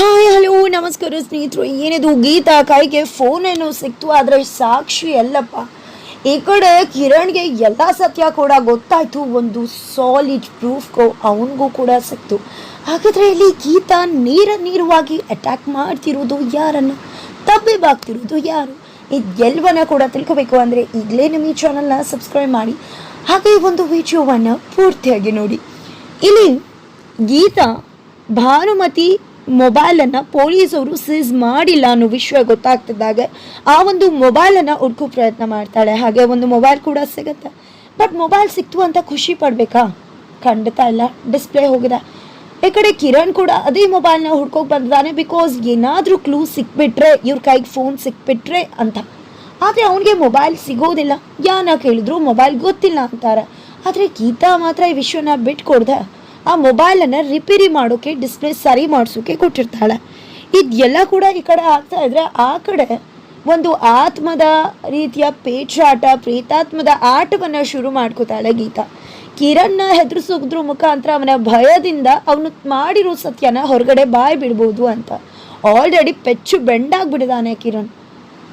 Hi, hello, ನಮಸ್ಕಾರ ಸ್ನೇಹಿತರು. ಏನಿದು? ಗೀತಾ ಕೈಗೆ ಫೋನ್ ಏನು ಸಿಕ್ತು. ಆದರೆ ಸಾಕ್ಷಿ ಎಲ್ಲಪ್ಪ ಈ ಕಡೆ ಕಿರಣ್ಗೆ ಎಲ್ಲ ಸತ್ಯ ಕೂಡ ಗೊತ್ತಾಯಿತು. ಒಂದು ಸಾಲಿಡ್ ಪ್ರೂಫ್ ಅವನಿಗೂ ಕೂಡ ಸಿಕ್ತು. ಹಾಗಾದ್ರೆ ಇಲ್ಲಿ ಗೀತಾ ನೀರ ನೀರವಾಗಿ ಅಟ್ಯಾಕ್ ಮಾಡ್ತಿರೋದು ಯಾರನ್ನು? ತಬ್ಬಿಬಾಗ್ತಿರೋದು ಯಾರು? ಇದೆಲ್ಲವನ್ನ ಕೂಡ ತಿಳ್ಕೊಬೇಕು ಅಂದರೆ ಈಗಲೇ ನಮ್ಮ ಈ ಚಾನಲ್ನ ಸಬ್ಸ್ಕ್ರೈಬ್ ಮಾಡಿ. ಹಾಗೆ ಈ ಒಂದು ವಿಡಿಯೋವನ್ನು ಪೂರ್ತಿಯಾಗಿ ನೋಡಿ. ಇಲ್ಲಿ ಗೀತಾ, ಭಾನುಮತಿ ಮೊಬೈಲನ್ನು ಪೊಲೀಸವರು ಸೀಸ್ ಮಾಡಿಲ್ಲ ಅನ್ನೋ ವಿಷಯ ಗೊತ್ತಾಗ್ತಿದ್ದಾಗ ಆ ಒಂದು ಮೊಬೈಲನ್ನು ಹುಡ್ಕೋ ಪ್ರಯತ್ನ ಮಾಡ್ತಾಳೆ. ಹಾಗೆ ಒಂದು ಮೊಬೈಲ್ ಕೂಡ ಸಿಗುತ್ತೆ. ಬಟ್ ಮೊಬೈಲ್ ಸಿಕ್ತು ಅಂತ ಖುಷಿ ಪಡಬೇಕಾ? ಖಂಡಿತ ಇಲ್ಲ. ಡಿಸ್ಪ್ಲೇ ಹೋಗಿದೆ. ಈ ಕಡೆ ಕಿರಣ್ ಕೂಡ ಅದೇ ಮೊಬೈಲ್ನ ಹುಡ್ಕೋಕೆ ಬಂದಿದ್ದಾನೆ. ಬಿಕಾಸ್ ಏನಾದರೂ ಕ್ಲೂ ಸಿಕ್ಬಿಟ್ರೆ, ಇವ್ರ ಕೈಗೆ ಫೋನ್ ಸಿಕ್ಬಿಟ್ರೆ ಅಂತ. ಆದರೆ ಅವನಿಗೆ ಮೊಬೈಲ್ ಸಿಗೋದಿಲ್ಲ. ಯಾನ ಕೇಳಿದ್ರು ಮೊಬೈಲ್ ಗೊತ್ತಿಲ್ಲ ಅಂತಾರೆ. ಆದರೆ ಗೀತಾ ಮಾತ್ರ ಈ ವಿಷಯನ ಬಿಟ್ಕೊಡ್ದೆ. ಆ ಮೊಬೈಲನ್ನು ರಿಪೇರಿ ಮಾಡೋಕೆ, ಡಿಸ್ಪ್ಲೇ ಸರಿ ಮಾಡಿಸೋಕೆ ಕೊಟ್ಟಿರ್ತಾಳೆ. ಇದೆಲ್ಲ ಕೂಡ ಈ ಕಡೆ ಆಗ್ತಾ ಇದ್ರೆ ಆ ಕಡೆ ಒಂದು ಆತ್ಮದ ರೀತಿಯ ಪೇಚಾಟ, ಪ್ರೀತಾತ್ಮದ ಆಟವನ್ನು ಶುರು ಮಾಡ್ಕೋತಾಳೆ ಗೀತಾ. ಕಿರಣ್ನ ಹೆದರ್ಸೋದ್ರ ಮುಖಾಂತರ ಅವನ ಭಯದಿಂದ ಅವನು ಮಾಡಿರೋ ಸತ್ಯನ ಹೊರಗಡೆ ಬಾಯಿ ಬಿಡ್ಬೋದು ಅಂತ. ಆಲ್ರೆಡಿ ಪೆಚ್ಚು ಬೆಂಡಾಗ್ಬಿಟ್ಟಿದ್ದಾನೆ ಕಿರಣ್.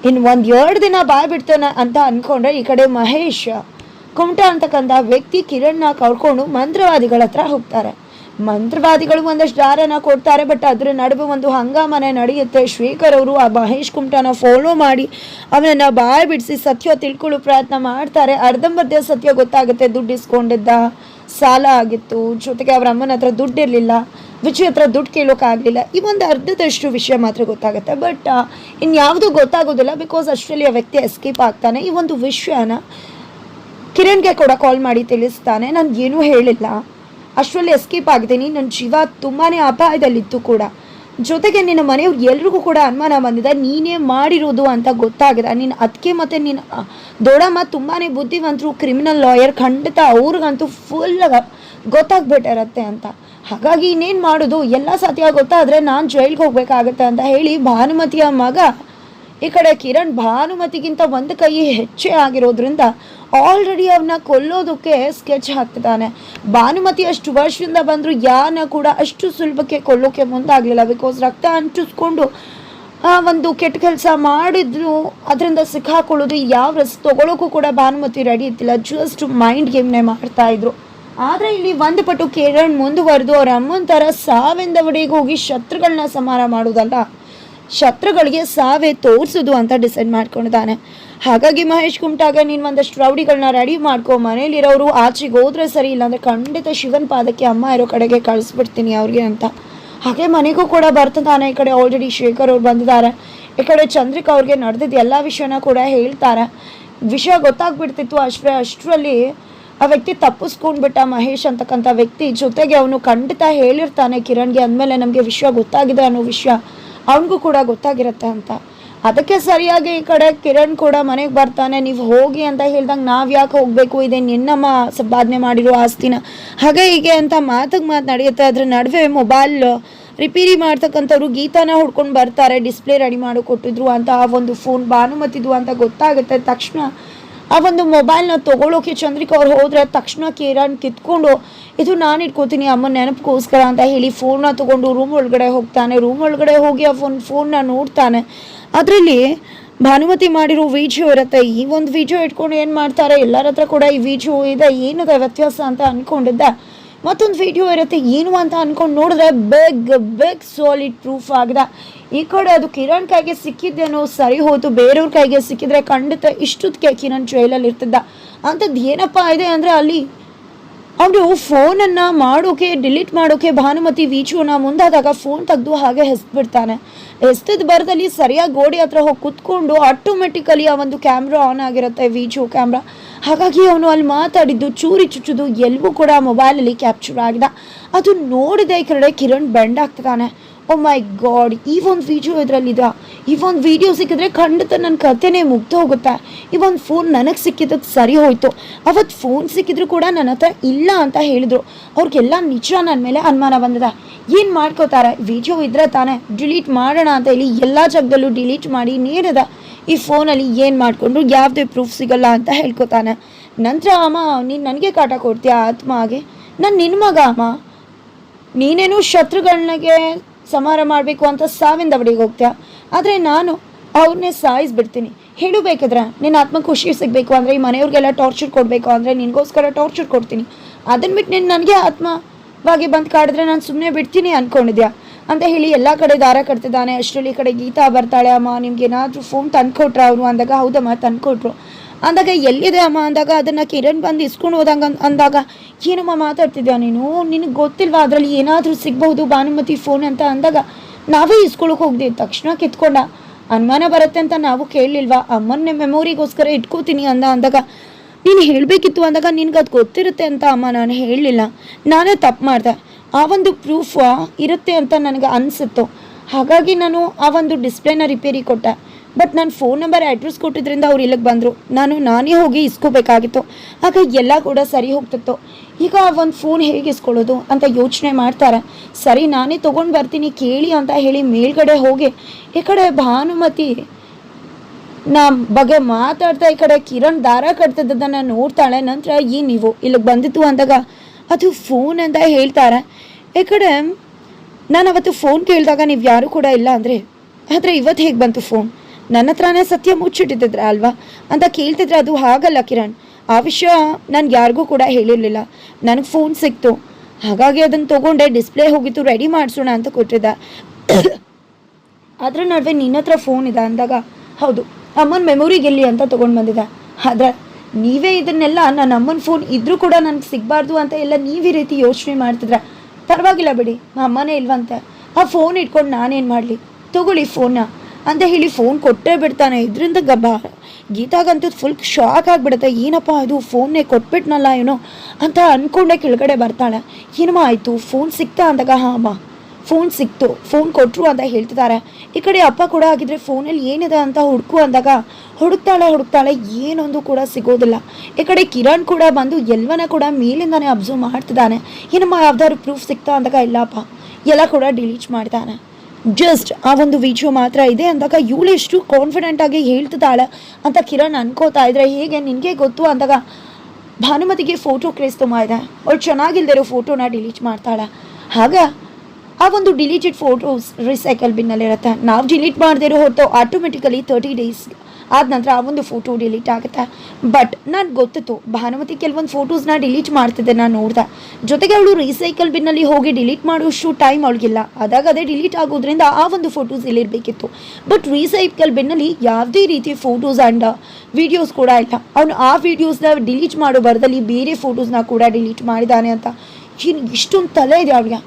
ಇನ್ನು ಒಂದು ಎರಡು ದಿನ ಬಾಯಿ ಬಿಡ್ತಾನೆ ಅಂತ ಅನ್ಕೊಂಡ್ರೆ ಈ ಕಡೆ ಮಹೇಶ್. ಕುಮಟ ಅಂತಕ್ಕಂಥ ವ್ಯಕ್ತಿ ಕಿರಣ್ನ ಕರ್ಕೊಂಡು ಮಂತ್ರವಾದಿಗಳ ಹತ್ರ ಹೋಗ್ತಾರೆ. ಮಂತ್ರವಾದಿಗಳು ಒಂದಷ್ಟು ದಾರನ ಕೊಡ್ತಾರೆ ಬಟ್ ಅದ್ರ ನಡುವೆ ಒಂದು ಹಂಗಾಮನೆ ನಡೆಯುತ್ತೆ. ಶ್ರೀಕರ್ ಅವರು ಆ ಮಹೇಶ್ ಕುಮಟನ ಫಾಲೋ ಮಾಡಿ ಅವನನ್ನ ಬಾಯ್ ಬಿಡಿಸಿ ಸತ್ಯ ತಿಳ್ಕೊಳ್ಳೋ ಪ್ರಯತ್ನ ಮಾಡ್ತಾರೆ. ಅರ್ಧಂಬರ್ಧ ಸತ್ಯ ಗೊತ್ತಾಗುತ್ತೆ, ದುಡ್ಡು ಇಸ್ಕೊಂಡಿದ್ದ ಸಾಲ ಆಗಿತ್ತು. ಜೊತೆಗೆ ಅವರ ಅಮ್ಮನ ಹತ್ರ ದುಡ್ಡು ಇರಲಿಲ್ಲ, ವಿಜಯ್ ಹತ್ರ ದುಡ್ಡು ಕೇಳೋಕ್ಕಾಗಲಿಲ್ಲ ಈ ಒಂದು ಅರ್ಧದಷ್ಟು ವಿಷಯ ಮಾತ್ರ ಗೊತ್ತಾಗುತ್ತೆ. ಬಟ್ ಇನ್ಯಾವುದೂ ಗೊತ್ತಾಗೋದಿಲ್ಲ ಬಿಕಾಸ್ ಅಷ್ಟರಲ್ಲಿ ಆ ವ್ಯಕ್ತಿ ಎಸ್ಕೇಪ್ ಆಗ್ತಾನೆ. ಈ ಒಂದು ವಿಷಯನ ಕಿರಣ್ಗೆ ಕೂಡ ಕಾಲ್ ಮಾಡಿ ತಿಳಿಸ್ತಾನೆ. ನಾನು ಏನೂ ಹೇಳಿಲ್ಲ. ಅಷ್ಟರಲ್ಲಿ ಎಸ್ಕೇಪ್ ಆಗಿದ್ದೀನಿ ನನ್ನ ಜೀವ ತುಂಬಾ ಅಪಾಯದಲ್ಲಿತ್ತು ಕೂಡ. ಜೊತೆಗೆ ನಿನ್ನ ಮನೆಯವ್ರು ಎಲ್ರಿಗೂ ಕೂಡ ಅನುಮಾನ ಬಂದಿದೆ. ನೀನೇ ಮಾಡಿರೋದು ಅಂತ ಗೊತ್ತಾಗಿದೆ. ನಿನ್ನ ಅದಕ್ಕೆ ಮತ್ತು ನಿನ್ನ ದೊಡಮ್ಮ ತುಂಬಾ ಬುದ್ಧಿವಂತರು ಕ್ರಿಮಿನಲ್ ಲಾಯರ್ ಖಂಡಿತ ಅವ್ರಿಗಂತೂ ಫುಲ್ ಗೊತ್ತಾಗ್ಬಿಟ್ಟಿರತ್ತೆ ಅಂತ. ಹಾಗಾಗಿ ಇನ್ನೇನು ಮಾಡೋದು? ಎಲ್ಲ ಸತ್ಯ ಗೊತ್ತಾದರೆ ನಾನು ಜೈಲ್ಗೆ ಹೋಗಬೇಕಾಗತ್ತೆ ಅಂತ ಹೇಳಿ ಭಾನುಮತಿಯ ಮಗ ಈ ಕಡೆ ಕಿರಣ್ ಭಾನುಮತಿಗಿಂತ ಒಂದು ಕೈ ಹೆಚ್ಚೇ ಆಗಿರೋದ್ರಿಂದ ಆಲ್ರೆಡಿ ಅವನ್ನ ಕೊಲ್ಲೋದಕ್ಕೆ ಸ್ಕೆಚ್ ಹಾಕ್ತಿದ್ದಾನೆ. ಭಾನುಮತಿ ಅಷ್ಟು ವರ್ಷದಿಂದ ಬಂದರೂ ಯಾನ ಕೂಡ ಅಷ್ಟು ಸುಲಭಕ್ಕೆ ಕೊಲ್ಲೋಕೆ ಮುಂದಾಗಲಿಲ್ಲ. ಬಿಕಾಸ್ ರಕ್ತ ಅಂಟಿಸ್ಕೊಂಡು ಒಂದು ಕೆಟ್ಟ ಕೆಲಸ ಮಾಡಿದ್ರು, ಅದರಿಂದ ಸಿಕ್ಕಾಕೊಳ್ಳೋದು ಯಾವ ರಸ್ ತಗೊಳ್ಳೋಕ್ಕೂ ಕೂಡ ಭಾನುಮತಿ ರೆಡಿ ಇತ್ತಿಲ್ಲ ಜಸ್ಟ್ ಮೈಂಡ್ ಗೇಮ್ನೇ ಮಾಡ್ತಾ ಇದ್ರು. ಆದರೆ ಇಲ್ಲಿ ಒಂದು ಪಟ್ಟು ಕಿರಣ್ ಮುಂದುವರೆದು, ಅವ್ರ ಅಮ್ಮನ ಥರ ಸಾವಿಂದ ಒಡೆಗೆ ಹೋಗಿ ಶತ್ರುಗಳನ್ನ ಸಮಾರ ಮಾಡೋದಲ್ಲ. ಶತ್ರುಗಳಿಗೆ ಸಾವೇ ತೋರಿಸೋದು ಅಂತ ಡಿಸೈಡ್ ಮಾಡ್ಕೊಂಡಿದ್ದಾನೆ. ಹಾಗಾಗಿ ಮಹೇಶ್ ಕುಮಟಾಗ ನೀನು ಒಂದಷ್ಟು ರೌಡಿಗಳನ್ನ ರೆಡಿ ಮಾಡ್ಕೊ, ಮನೇಲಿರೋರು ಆಚೆಗೆ ಹೋದ್ರೆ ಸರಿ ಇಲ್ಲಾಂದ್ರೆ ಖಂಡಿತ ಶಿವನ್ ಪಾದಕ್ಕೆ ಅಮ್ಮ ಇರೋ ಕಡೆಗೆ ಕಳಿಸ್ಬಿಡ್ತೀನಿ ಅವ್ರಿಗೆ ಅಂತ. ಹಾಗೆ ಮನೆಗೂ ಕೂಡ ಬರ್ತಿದ್ದಾನೆ, ಈ ಕಡೆ ಆಲ್ರೆಡಿ ಶೇಖರ್ ಅವ್ರು ಬಂದಿದ್ದಾರೆ. ಈ ಕಡೆ ಚಂದ್ರಿಕಾ ಅವ್ರಿಗೆ ನಡೆದಿದ್ದ ಎಲ್ಲ ವಿಷಯನ ಕೂಡ ಹೇಳ್ತಾರೆ. ವಿಷಯ ಗೊತ್ತಾಗ್ಬಿಡ್ತಿತ್ತು ಅಷ್ಟೇ ಅಷ್ಟರಲ್ಲಿ ಆ ವ್ಯಕ್ತಿ ತಪ್ಪಿಸ್ಕೊಂಡ್ಬಿಟ್ಟ ಮಹೇಶ್ ಅಂತಕ್ಕಂಥ ವ್ಯಕ್ತಿ ಜೊತೆಗೆ ಅವನು ಖಂಡಿತ ಹೇಳಿರ್ತಾನೆ ಕಿರಣ್ಗೆ ಅಂದಮೇಲೆ ನಮಗೆ ವಿಷಯ ಗೊತ್ತಾಗಿದೆ ಅನ್ನೋ ವಿಷಯ. ಅವನಿಗೂ ಕೂಡ ಗೊತ್ತಾಗಿರುತ್ತೆ ಅಂತ. ಅದಕ್ಕೆ ಸರಿಯಾಗಿ ಈ ಕಡೆ ಕಿರಣ್ ಕೂಡ ಮನೆಗೆ ಬರ್ತಾನೆ, ನೀವು ಹೋಗಿ ಅಂತ ಹೇಳ್ದಂಗೆ ನಾವು ಯಾಕೆ ಹೋಗಬೇಕು? ಇದೆ ನಿನ್ನಮ್ಮ ಸಂಪಾದನೆ ಮಾಡಿರೋ ಆಸ್ತಿನ. ಹಾಗೆ ಹೀಗೆ ಅಂತ ಮಾತಿಗೆ ಮಾತು ನಡೆಯುತ್ತೆ. ಅದ್ರ ನಡುವೆ ಮೊಬೈಲ್ ರಿಪೇರಿ ಮಾಡ್ತಕ್ಕಂಥವ್ರು ಗೀತಾನ ಹುಡ್ಕೊಂಡು ಬರ್ತಾರೆ, ಡಿಸ್ಪ್ಲೇ ರೆಡಿ ಮಾಡಿ ಕೊಟ್ಟಿದ್ರು ಅಂತ, ಆ ಒಂದು ಫೋನ್ ಭಾನುಮತಿದು ಅಂತ ಗೊತ್ತಾಗುತ್ತೆ. ತಕ್ಷಣ ಆ ಒಂದು ಮೊಬೈಲ್ನ ತೊಗೊಳೋಕೆ ಚಂದ್ರಿಕಾ ಅವ್ರು ಹೋದ್ರೆ ತಕ್ಷಣ ಕಿರಣ್ ಕಿತ್ಕೊಂಡು, ಇದು ನಾನು ಇಟ್ಕೋತೀನಿ, ಅಮ್ಮ ನೆನಪಿಗೋಸ್ಕರ ಅಂತ ಹೇಳಿ ಫೋನ್ನ ತೊಗೊಂಡು ರೂಮ್ ಒಳಗಡೆ ಹೋಗ್ತಾನೆ. ರೂಮ್ ಒಳಗಡೆ ಹೋಗಿ ಆ ಫೋನ್ ಫೋನ್ನ ನೋಡ್ತಾನೆ. ಅದರಲ್ಲಿ ಭಾನುಮತಿ ಮಾಡಿರೋ ವಿಡಿಯೋ ಇರುತ್ತೆ. ಈ ಒಂದು ವಿಡಿಯೋ ಇಟ್ಕೊಂಡು ಏನು ಮಾಡ್ತಾರೆ? ಎಲ್ಲರ ಹತ್ರ ಕೂಡ ಈ ವಿಡಿಯೋ ಇದೆ. ಏನಿದೆ ವ್ಯತ್ಯಾಸ ಅಂತ ಅಂದ್ಕೊಂಡಿದ್ದೆ ಮತ್ತೊಂದು ವಿಡಿಯೋ ಇರುತ್ತೆ. ಏನು ಅಂತ ಅನ್ಕೊಂಡು ನೋಡಿದ್ರೆ ಬೆಗ್ ಬೆಗ್ ಸಾಲಿಡ್ ಪ್ರೂಫ್ ಆಗಿದೆ. ಈ ಕಡೆ ಅದು ಕಿರಣ್ ಕೈಗೆ ಸಿಕ್ಕಿದ್ದೇನೋ ಸರಿ ಹೋಯ್ತು. ಬೇರೆಯವ್ರ ಕೈಗೆ ಸಿಕ್ಕಿದ್ರೆ ಖಂಡಿತ ಇಷ್ಟೊತ್ತಿಗೆ ಕಿರಣ್ ಜೈಲಲ್ಲಿ ಇರ್ತಿದ್ದ. ಅಂಥದ್ದು ಏನಪ್ಪ ಇದೆ ಅಂದರೆ ಅಲ್ಲಿ ಅವರು ಫೋನನ್ನು ಮಾಡೋಕೆ ಡಿಲೀಟ್ ಮಾಡೋಕೆ ಭಾನುಮತಿ ವೀಚುನ ಮುಂದಾದಾಗ ಫೋನ್ ತೆಗೆದು ಹಾಗೆ ಹೆಸ್ಬಿಡ್ತಾನೆ ಎಸ್ತದ ಬರದಲ್ಲಿ ಸರಿಯಾಗಿ ಗೋಡೆ ಹತ್ರ ಹೋಗಿ ಕುತ್ಕೊಂಡು ಆಟೋಮೆಟಿಕಲಿ ಆ ಒಂದು ಕ್ಯಾಮ್ರಾ ಆನ್ ಆಗಿರುತ್ತೆ ವೀಚು ಕ್ಯಾಮ್ರಾ ಹಾಗಾಗಿ ಅವನು ಅಲ್ಲಿ ಮಾತಾಡಿದ್ದು, ಚೂರಿ ಚುಚ್ಚುದು ಎಲ್ಲವೂ ಕೂಡ ಮೊಬೈಲಲ್ಲಿ ಕ್ಯಾಪ್ಚರ್ ಆಗಿದೆ ಅದು ನೋಡಿದ ಈ ಕಡೆ ಕಿರಣ್ ಬೆಂಡ್ ಆಗ್ತಿದ್ದಾನೆ ಓ ಮೈ ಗಾಡ್ ಈ ಒಂದು ವಿಡಿಯೋ ಇದರಲ್ಲಿದೆ ಈ ಒಂದು ವಿಡಿಯೋ ಸಿಕ್ಕಿದ್ರೆ ಖಂಡಿತ ನನ್ನ ಕಥೆನೇ ಹೋಗುತ್ತೆ. ಈ ಒಂದು ಫೋನ್ ನನಗೆ ಸಿಕ್ಕಿದ್ದಕ್ಕೆ ಸರಿ ಹೋಯ್ತು. ಅವತ್ತು ಫೋನ್ ಸಿಕ್ಕಿದ್ರು ಕೂಡ ನನ್ನ ಹತ್ರ ಇಲ್ಲ ಅಂತ ಹೇಳಿದ್ರು. ಅವ್ರಿಗೆಲ್ಲ ನಿಜ ನನ್ನ ಮೇಲೆ ಅನುಮಾನ ಬಂದಿದೆ. ಏನು ಮಾಡ್ಕೋತಾರೆ? ವಿಡಿಯೋ ಇದ್ರೆ ತಾನೇ ಡಿಲೀಟ್ ಮಾಡೋಣ ಅಂತ ಹೇಳಿ ಎಲ್ಲ ಜಾಗದಲ್ಲೂ ಡಿಲೀಟ್ ಮಾಡಿ ನೀಡಿದೆ ಈ ಫೋನಲ್ಲಿ ಏನು ಮಾಡಿಕೊಂಡ್ರು? ಯಾವುದೇ ಪ್ರೂಫ್ ಸಿಗಲ್ಲ ಅಂತ ಹೇಳ್ಕೊತಾನೆ. ನಂತರ ಅಮ್ಮ, ನೀನು ನನಗೆ ಕಾಟ ಕೊಡ್ತೀಯ ಆತ್ಮ ಹಾಗೆ ನಾನು ನಿನ್ನ ಮಗ, ಅಮ್ಮ. ನೀನೇನು ಶತ್ರುಗಳನ್ಗೆ ಸಮಾರ ಮಾಡಬೇಕು ಅಂತ ಸಾವಿಂದ ಬಡಿಗೆ ಹೋಗ್ತೀಯ? ಆದರೆ ನಾನು ಅವ್ರನ್ನೇ ಸಾಯಿಸ್ಬಿಡ್ತೀನಿ. ಹೇಳು ಬೇಕಾದ್ರೆ, ನಿನ್ನ ಆತ್ಮ ಖುಷಿ ಸಿಗಬೇಕು ಅಂದರೆ, ಈ ಮನೆಯವ್ರಿಗೆಲ್ಲ ಟಾರ್ಚರ್ ಕೊಡಬೇಕು ಅಂದರೆ ನಿನಗೋಸ್ಕರ ಟಾರ್ಚರ್ ಕೊಡ್ತೀನಿ. ಅದನ್ನು ಬಿಟ್ಟು ನೀನು ನನಗೆ ಆತ್ಮವಾಗಿ ಬಂದು ಕಾಡಿದ್ರೆ ನಾನು ಸುಮ್ಮನೆ ಬಿಡ್ತೀನಿ ಅಂದ್ಕೊಂಡಿದ್ಯಾ ಅಂತ ಹೇಳಿ ಎಲ್ಲ ಕಡೆ ದಾರ ಕಟ್ತಿದ್ದಾನೆ. ಅಷ್ಟರಲ್ಲಿ ಈ ಕಡೆ ಗೀತಾ ಬರ್ತಾಳೆ. ಅಮ್ಮ, ನಿಮ್ಗೆ ಏನಾದರೂ ಫೋನ್ ತಂದ್ಕೊಟ್ರ ಅವರು? ಅಂದಾಗ, ಹೌದಮ್ಮ, ತಂದುಕೊಟ್ರು. ಅಂದಾಗ ಎಲ್ಲಿದೆ ಅಮ್ಮ? ಅಂದಾಗ ಅದನ್ನು ಕಿರಣ್ ಬಂದು ಇಸ್ಕೊಂಡು ಹೋದಂಗ ಅಂದಾಗ ಏನಮ್ಮ ಮಾತಾಡ್ತಿದ್ಯಾ ನೀನು? ನಿನಗೆ ಗೊತ್ತಿಲ್ವಾ ಅದರಲ್ಲಿ ಏನಾದರೂ ಸಿಗ್ಬಹುದು ಭಾನುಮತಿ ಫೋನ್ ಅಂತ ಅಂದಾಗ ನಾವೇ ಇಸ್ಕೊಳಕ್ಕೆ ಹೋಗಿದ್ದೀವಿ ತಕ್ಷಣ ಕಿತ್ಕೊಂಡ. ಅನುಮಾನ ಬರುತ್ತೆ ಅಂತ ನಾವು ಕೇಳಲಿಲ್ವಾ? ಅಮ್ಮನ ಮೆಮೊರಿಗೋಸ್ಕರ ಇಟ್ಕೋತೀನಿ ಅಂದ ಅಂದಾಗ, ನೀನು ಹೇಳಬೇಕಿತ್ತು ಅಂದಾಗ ನಿನ್ಗೆ ಅದು ಗೊತ್ತಿರುತ್ತೆ ಅಂತ ಅಮ್ಮ ನಾನು ಹೇಳಲಿಲ್ಲ. ನಾನೇ ತಪ್ಪು ಮಾಡಿದೆ. ಆ ಒಂದು ಪ್ರೂಫ್ ಇರುತ್ತೆ ಅಂತ ನನಗೆ ಅನಿಸುತ್ತೋ. ಹಾಗಾಗಿ ನಾನು ಆ ಒಂದು ಡಿಸ್ಪ್ಲೇನ ರಿಪೇರಿ ಕೊಟ್ಟೆ. ಬಟ್ ನಾನು ಫೋನ್ ನಂಬರ್ ಅಡ್ರೆಸ್ ಕೊಟ್ಟಿದ್ರಿಂದ ಅವ್ರು ಇಲ್ಲಿಗೆ ಬಂದರು. ನಾನು ನಾನೇ ಹೋಗಿ ಇಸ್ಕೋಬೇಕಾಗಿತ್ತು. ಆಗ ಎಲ್ಲ ಕೂಡ ಸರಿ ಹೋಗ್ತಿತ್ತು. ಈಗ ಒಂದು ಫೋನ್ ಹೇಗೆ ಇಸ್ಕೊಳ್ಳೋದು ಅಂತ ಯೋಚನೆ ಮಾಡ್ತಾರೆ. ಸರಿ, ನಾನೇ ತೊಗೊಂಡು ಬರ್ತೀನಿ, ಕೇಳಿ ಅಂತ ಹೇಳಿ ಮೇಲ್ಗಡೆ ಹೋಗಿ, ಈ ಕಡೆ ಭಾನುಮತಿ ನಮ್ಮ ಬಗ್ಗೆ ಮಾತಾಡ್ತಾ, ಈ ಕಡೆ ಕಿರಣ್ ದಾರ ಕಟ್ತಿದ್ದನ್ನು ನೋಡ್ತಾಳೆ. ನಂತರ ಈ ನೀವು ಇಲ್ಲಿಗೆ ಬಂದಿತ್ತು ಅಂದಾಗ, ಅದು ಫೋನ್ ಅಂತ ಹೇಳ್ತಾರೆ. ಈ ಕಡೆ ನಾನು ಅವತ್ತು ಫೋನ್ ಕೇಳಿದಾಗ, ನೀವು ಯಾರೂ ಕೂಡ ಇಲ್ಲ ಅಂದರೆ? ಆದರೆ ಇವತ್ತು ಹೇಗೆ ಬಂತು ಫೋನ್ ನನ್ನ ಹತ್ರನೇ ಸತ್ಯ ಮುಚ್ಚಿಟ್ಟಿದ್ದರ ಅಲ್ವಾ? ಅಂತ ಕೇಳ್ತಿದ್ರೆ ಅದು ಹಾಗಲ್ಲ ಕಿರಣ್. ಆ ವಿಷಯ ನಾನು ಯಾರಿಗೂ ಕೂಡ ಹೇಳಿರಲಿಲ್ಲ. ನನಗೆ ಫೋನ್ ಸಿಕ್ತು. ಹಾಗಾಗಿ ಅದನ್ನು ತೊಗೊಂಡೆ ಡಿಸ್ಪ್ಲೇ ಹೋಗಿತ್ತು ರೆಡಿ ಮಾಡಿಸೋಣ ಅಂತ ಕೊಟ್ಟಿದ್ದೆ. ಅದರ ನಡುವೆ ನಿನ್ನ ಹತ್ರ ಫೋನ್ ಇದೆ ಅಂದಾಗ, ಹೌದು, ಅಮ್ಮನ ಮೆಮೊರಿ ಗೆಲ್ಲಿ ಅಂತ ತೊಗೊಂಡು ಬಂದಿದೆ ಆದರೆ ನೀವೇ ಇದನ್ನೆಲ್ಲ ನನ್ನ ಅಮ್ಮನ ಫೋನ್ ಇದ್ರೂ ಕೂಡ ನನಗೆ ಸಿಗಬಾರ್ದು ಅಂತ ಎಲ್ಲ ನೀವೇ ರೀತಿ ಯೋಚನೆ ಮಾಡ್ತಿದ್ರೆ, ಪರವಾಗಿಲ್ಲ ಬಿಡಿ ಅಮ್ಮನೇ ಇಲ್ವಂತೆ. ಆ ಫೋನ್ ಇಟ್ಕೊಂಡು ನಾನೇನು ಮಾಡಲಿ? ತಗೊಳ್ಳಿ ಫೋನ್ನ ಅಂತ ಹೇಳಿ ಫೋನ್ ಕೊಟ್ಟೇ ಬಿಡ್ತಾನೆ. ಇದರಿಂದ ಗಬ್ಬ ಗೀತಾಗಂತೂ ಫುಲ್ ಶಾಕ್ ಆಗಿಬಿಡುತ್ತೆ. ಏನಪ್ಪ ಇದು? ಫೋನ್ನೇ ಕೊಟ್ಬಿಟ್ನಲ್ಲ, ಏನೋ ಅಂತ ಅಂದ್ಕೊಂಡೆ ಕೆಳಗಡೆ ಬರ್ತಾಳೆ. ಏನಮ್ಮ ಆಯಿತು? ಫೋನ್ ಸಿಕ್ತಾ ಅಂದಾಗ, ಹಾಂ, ಅಮ್ಮ. ಫೋನ್ ಸಿಕ್ತು. ಫೋನ್ ಕೊಟ್ಟರು ಅಂತ ಹೇಳ್ತಿದ್ದಾರೆ. ಈ ಕಡೆ ಅಪ್ಪ ಕೂಡ ಆಗಿದ್ರೆ ಫೋನಲ್ಲಿ ಏನಿದೆ ಅಂತ ಹುಡುಕು ಅಂದಾಗ, ಹುಡುಕ್ತಾಳೆ ಹುಡುಕ್ತಾಳೆ. ಏನೊಂದು ಕೂಡ ಸಿಗೋದಿಲ್ಲ. ಈ ಕಡೆ ಕಿರಣ್ ಕೂಡ ಬಂದು ಎಲ್ಲವನ್ನ ಕೂಡ ಮೇಲಿಂದಾನೆ ಅಬ್ಸರ್ವ್ ಮಾಡ್ತಿದ್ದಾನೆ. ಏನಮ್ಮ, ಯಾವ್ದಾದ್ರು ಪ್ರೂಫ್ ಸಿಗ್ತಾ ಅಂದಾಗ, ಇಲ್ಲಪ್ಪ. ಎಲ್ಲ ಕೂಡ ಡಿಲೀಟ್ ಮಾಡ್ತಾನೆ. ಜಸ್ಟ್ ಆ ಒಂದು ವಿಡಿಯೋ ಮಾತ್ರ ಇದೆ. ಅಂದಾಗ ಇವಳು ಎಷ್ಟು ಕಾನ್ಫಿಡೆಂಟ್ ಆಗಿ ಹೇಳ್ತಿದ್ದಾಳೆ ಅಂತ ಕಿರಣ್ ಅನ್ಕೋತಾ ಇದ್ರೆ ಹೇಗೆ, ನಿನಗೆ ಗೊತ್ತು? ಅಂದಾಗ ಭಾನುಮತಿಗೆ ಫೋಟೋ ಕ್ರೇಸ್ ತುಂಬ ಇದೆ. ಅವಳು ಚೆನ್ನಾಗಿಲ್ದಿರೋ ಫೋಟೋನ ಡಿಲೀಟ್ ಮಾಡ್ತಾಳೆ. ಆಗ ಆ ಒಂದು ಡಿಲೀಟೆಡ್ ಫೋಟೋಸ್ ರಿಸೈಕಲ್ ಬಿನ್ನಲ್ಲಿರುತ್ತೆ ನಾವು ಡಿಲೀಟ್ ಮಾಡದಿರೋ ಹೊರತು ಆಟೋಮೆಟಿಕಲಿ ತರ್ಟಿ ಡೇಸ್ ಆದ ನಂತರ ಆ ಒಂದು ಫೋಟೋ ಡಿಲೀಟ್ ಆಗುತ್ತೆ? ಬಟ್ ನಾನು ಗೊತ್ತಿತ್ತು, ಭಾನುಮತಿ ಕೆಲವೊಂದು ಫೋಟೋಸ್ನ ಡಿಲೀಟ್ ಮಾಡ್ತಿದ್ದೆ ನಾನು ನೋಡ್ದೆ. ಜೊತೆಗೆ ಅವಳು ರೀಸೈಕಲ್ ಬಿನ್ನಲ್ಲಿ ಹೋಗಿ ಡಿಲೀಟ್ ಮಾಡೋಷ್ಟು ಟೈಮ್ ಅವಳಿಗಿಲ್ಲ. ಆದಾಗ ಅದೇ ಡಿಲೀಟ್ ಆಗೋದ್ರಿಂದ ಆ ಒಂದು ಫೋಟೋಸ್ ಇಲ್ಲಿರಬೇಕಿತ್ತು ಬಟ್ ರೀಸೈಕಲ್ ಬಿನ್ನಲ್ಲಿ ಯಾವುದೇ ರೀತಿ ಫೋಟೋಸ್ ಆ್ಯಂಡ್ ವಿಡಿಯೋಸ್ ಕೂಡ ಇಲ್ಲ. ಅವನು ಆ ವೀಡಿಯೋಸ್ನ ಡಿಲೀಟ್ ಮಾಡೋ ಬರದಲ್ಲಿ ಬೇರೆ ಫೋಟೋಸ್ನ ಕೂಡ ಡಿಲೀಟ್ ಮಾಡಿದ್ದಾನೆ ಅಂತ. ಇಷ್ಟೊಂದು ತಲೆ ಇದೆ ಅವಳಿಗೆ.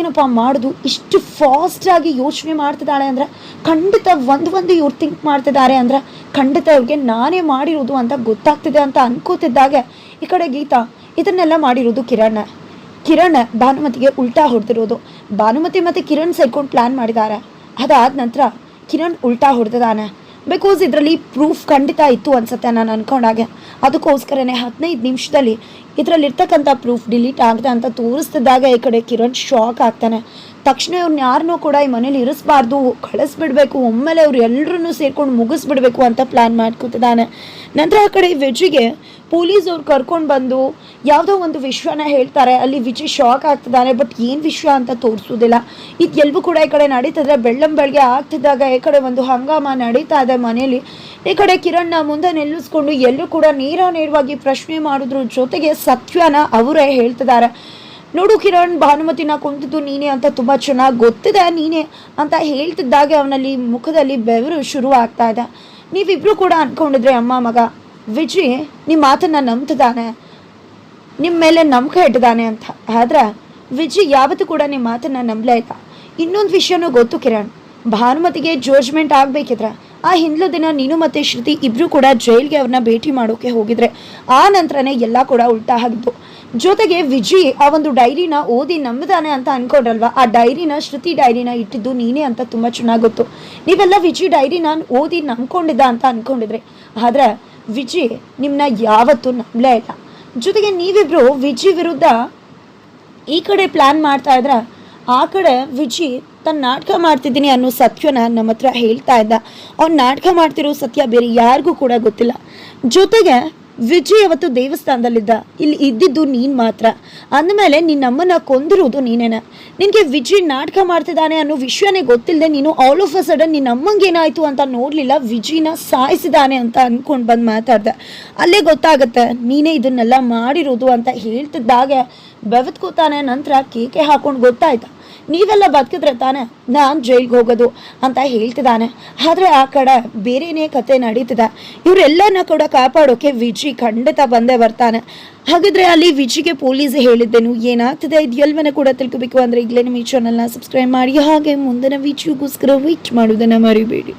ಏನಪ್ಪ ಮಾಡೋದು? ಇಷ್ಟು ಫಾಸ್ಟಾಗಿ ಯೋಚನೆ ಮಾಡ್ತಿದ್ದಾಳೆ ಅಂದ್ರೆ ಖಂಡಿತ ಒಂದು ಒಂದು ಇವ್ರು ಥಿಂಕ್ ಮಾಡ್ತಿದ್ದಾರೆ ಅಂದ್ರೆ ಖಂಡಿತ ಇವ್ರಿಗೆ ನಾನೇ ಮಾಡಿರೋದು ಅಂತ ಗೊತ್ತಾಗ್ತಿದೆ ಅಂತ ಅನ್ಕೋತಿದ್ದಾಗೆ ಈ ಕಡೆ ಗೀತಾ, ಇದನ್ನೆಲ್ಲ ಮಾಡಿರೋದು ಕಿರಣ್ ಕಿರಣ್ ಭಾನುಮತಿಗೆ ಉಲ್ಟಾ ಹೊಡೆದಿರೋದು. ಭಾನುಮತಿ ಮತ್ತು ಕಿರಣ್ ಸೇರ್ಕೊಂಡು ಪ್ಲ್ಯಾನ್ ಮಾಡಿದ್ದಾರೆ. ಅದಾದ ನಂತರ ಕಿರಣ್ ಉಲ್ಟಾ ಹೊಡೆದಿದ್ದಾನೆ. ಬಿಕಾಸ್ ಇದರಲ್ಲಿ ಪ್ರೂಫ್ ಖಂಡಿತ ಇತ್ತು ಅನ್ಸುತ್ತೆ ನಾನು ಅನ್ಕೊಂಡಾಗೆ. ಅದಕ್ಕೋಸ್ಕರನೇ ಹದಿನೈದು ನಿಮಿಷದಲ್ಲಿ ಇದರಲ್ಲಿರ್ತಕ್ಕಂಥ ಪ್ರೂಫ್ ಡಿಲೀಟ್ ಆಗಿದೆ ಅಂತ ತೋರಿಸ್ತಿದ್ದಾಗ ಈ ಕಡೆ ಕಿರಣ್ ಶಾಕ್ ಆಗ್ತಾನೆ. ತಕ್ಷಣ ಇವ್ರನ್ನ ಯಾರನ್ನೂ ಕೂಡ ಈ ಮನೇಲಿ ಇರಿಸ್ಬಾರ್ದು, ಕಳಿಸ್ಬಿಡ್ಬೇಕು, ಒಮ್ಮೆಲೆ ಅವ್ರು ಎಲ್ಲರನ್ನೂ ಸೇರ್ಕೊಂಡು ಮುಗಿಸ್ಬಿಡ್ಬೇಕು ಅಂತ ಪ್ಲ್ಯಾನ್ ಮಾಡ್ಕೊತಿದ್ದಾನೆ. ನಂತರ ಆ ಕಡೆ ವಿಜಿಗೆ ಪೊಲೀಸ್ ಅವ್ರು ಕರ್ಕೊಂಡು ಬಂದು ಯಾವುದೋ ಒಂದು ವಿಷಯನ ಹೇಳ್ತಾರೆ, ಅಲ್ಲಿ ವಿಜಿ ಶಾಕ್ ಆಗ್ತಿದ್ದಾನೆ ಬಟ್ ಏನು ವಿಷಯ ಅಂತ ತೋರಿಸೋದಿಲ್ಲ. ಇದು ಎಲ್ಲೂ ಕೂಡ ಈ ಕಡೆ ನಡೀತಿದ್ರೆ ಬೆಳ್ಳಂ ಬೆಳಗ್ಗೆ ಆಗ್ತಿದ್ದಾಗ ಈ ಕಡೆ ಒಂದು ಹಂಗಾಮ ನಡೀತಾ ಇದೆ ಮನೇಲಿ. ಈ ಕಡೆ ಕಿರಣ್ನ ಮುಂದೆ ನಿಲ್ಲಿಸ್ಕೊಂಡು ಎಲ್ಲೂ ಕೂಡ ನೇರ ನೇರವಾಗಿ ಪ್ರಶ್ನೆ ಮಾಡಿದ್ರು, ಜೊತೆಗೆ ಸತ್ಯನ ಅವರೇ ಹೇಳ್ತಿದ್ದಾರೆ. ನೋಡು ಕಿರಣ್, ಭಾನುಮತಿನ ಕುಂತಿದ್ದು ನೀನೇ ಅಂತ ತುಂಬ ಚೆನ್ನಾಗಿ ಗೊತ್ತಿದೆ ನೀನೇ ಅಂತ ಹೇಳ್ತಿದ್ದಾಗೆ ಅವನಲ್ಲಿ ಮುಖದಲ್ಲಿ ಬೆವರು ಶುರು ಆಗ್ತಾ ಇದೆ. ನೀವಿಬ್ರು ಕೂಡ ಅನ್ಕೊಂಡಿದ್ರೆ ಅಮ್ಮ ಮಗ, ವಿಜಿ ನಿಮ್ಮ ಮಾತನ್ನ ನಂಬ್ತಿದ್ದಾನೆ ನಿಮ್ಮ ಮೇಲೆ ನಂಬಿಕೆ ಇಟ್ಟಿದ್ದಾನೆ ಅಂತ. ಆದ್ರೆ ವಿಜಿ ಯಾವತ್ತೂ ಕೂಡ ನಿಮ್ಮ ಮಾತನ್ನ ನಂಬಲೇ ಇಲ್ಲ. ಇನ್ನೊಂದು ವಿಷಯನೂ ಗೊತ್ತು ಕಿರಣ್, ಭಾನುಮತಿಗೆ ಜೋಜ್ಮೆಂಟ್ ಆಗಬೇಕಿದ್ರೆ ಆ ಹಿಂದ್ಲು ದಿನ ನೀನು ಮತ್ತೆ ಶ್ರುತಿ ಇಬ್ರು ಕೂಡ ಜೈಲ್ಗೆ ಅವ್ರನ್ನ ಭೇಟಿ ಮಾಡೋಕೆ ಹೋಗಿದ್ರೆ. ಆ ನಂತರನೇ ಎಲ್ಲ ಕೂಡ ಉಲ್ಟಾ ಆಗಿದ್ದು ಜೊತೆಗೆ ವಿಜಿ ಆ ಒಂದು ಡೈರಿನ ಓದಿ ನಂಬಿದಾನೆ ಅಂತ ಅನ್ಕೊಂಡ್ರಲ್ವಾ? ಆ ಡೈರಿನ ಶ್ರುತಿ ಡೈರಿನ ಇಟ್ಟಿದ್ದು ನೀನೇ ಅಂತ ತುಂಬ ಚೆನ್ನಾಗಿ ಗೊತ್ತು. ನೀವೆಲ್ಲ ವಿಜಿ ಡೈರಿನ ಓದಿ ನಂಬ್ಕೊಂಡಿದ್ದ ಅಂತ ಅನ್ಕೊಂಡಿದ್ರೆ. ಆದ್ರೆ ವಿಜಿ ನಿಮ್ಮನ್ನ ಯಾವತ್ತೂ ನಂಬಲೇ ಇಲ್ಲ. ಜೊತೆಗೆ ನೀವಿಬ್ರು ವಿಜಿ ವಿರುದ್ಧ ಈ ಕಡೆ ಪ್ಲ್ಯಾನ್ ಮಾಡ್ತಾ ಇದ್ರೆ, ಆ ಕಡೆ ವಿಜಿ ತನ್ನ ನಾಟಕ ಮಾಡ್ತಿದ್ದೀನಿ ಅನ್ನೋ ಸತ್ಯನ ನಮ್ಮ ಹತ್ರ ಹೇಳ್ತಾ ಇದ್ದ. ಅವ್ನು ನಾಟಕ ಮಾಡ್ತಿರೋ ಸತ್ಯ ಬೇರೆ ಯಾರಿಗೂ ಕೂಡ ಗೊತ್ತಿಲ್ಲ. ಜೊತೆಗೆ ವಿಜಯ್ ಅವತ್ತು ದೇವಸ್ಥಾನದಲ್ಲಿದ್ದ. ಇಲ್ಲಿ ಇದ್ದಿದ್ದು ನೀನು ಮಾತ್ರ. ಅಂದಮೇಲೆ ನಿನ್ನಮ್ಮನ ಕೊಂದಿರೋದು ನೀನೇನ? ನಿನಗೆ ವಿಜಯ್ ನಾಟಕ ಮಾಡ್ತಿದ್ದಾನೆ ಅನ್ನೋ ವಿಷಯನೇ ಗೊತ್ತಿಲ್ಲದೆ ನೀನು ಆಲ್ ಆಫ್ ಅ ಸಡನ್ ನಿನ್ನ ಅಮ್ಮಂಗೆ ಏನಾಯ್ತು ಅಂತ ನೋಡಲಿಲ್ಲ, ವಿಜಯ್ನ ಸಾಯಿಸಿದಾನೆ ಅಂತ ಅಂದ್ಕೊಂಡು ಬಂದು ಮಾತಾಡ್ದೆ. ಅಲ್ಲೇ ಗೊತ್ತಾಗುತ್ತೆ, ನೀನೇ ಇದನ್ನೆಲ್ಲ ಮಾಡಿರೋದು ಅಂತ ಹೇಳ್ತಿದ್ದಾಗ ಬೆವತ್ಕೋತಾನೆ ನಂತರ ಕೇಕೆ ಹಾಕೊಂಡು ಗೊತ್ತಾಯ್ತಾ. ನೀವೆಲ್ಲ ಬದುಕಿದ್ರೆ ತಾನೆ ನಾನು ಜೈಲ್ಗೆ ಹೋಗೋದು ಅಂತ ಹೇಳ್ತಿದ್ದಾನೆ. ಆದರೆ ಆ ಕಡೆ ಬೇರೆನೇ ಕತೆ ನಡೀತಿದೆ. ಇವರೆಲ್ಲರನ್ನ ಕೂಡ ಕಾಪಾಡೋಕೆ ವಿಜಿ ಖಂಡಿತ ಬಂದೇ ಬರ್ತಾನೆ. ಹಾಗಿದ್ರೆ ಅಲ್ಲಿ ವಿಜಿಗೆ ಪೊಲೀಸ್ ಹೇಳಿದ್ದೇನು? ಏನಾಗ್ತಿದೆ? ಇದು ಎಲ್ಲವನ್ನ ಕೂಡ ತಿಳ್ಕೊಬೇಕು. ಅಂದರೆ ಈಗಲೇ ನಿಮ್ಮ ಈ ಚಾನಲ್ನ ಸಬ್ಸ್ಕ್ರೈಬ್ ಮಾಡಿ. ಹಾಗೆ ಮುಂದಿನ ವಿಜಿಗೋಸ್ಕರ ವೆಯ್ಟ್ ಮಾಡೋದನ್ನು ಮರಿಬೇಡಿ.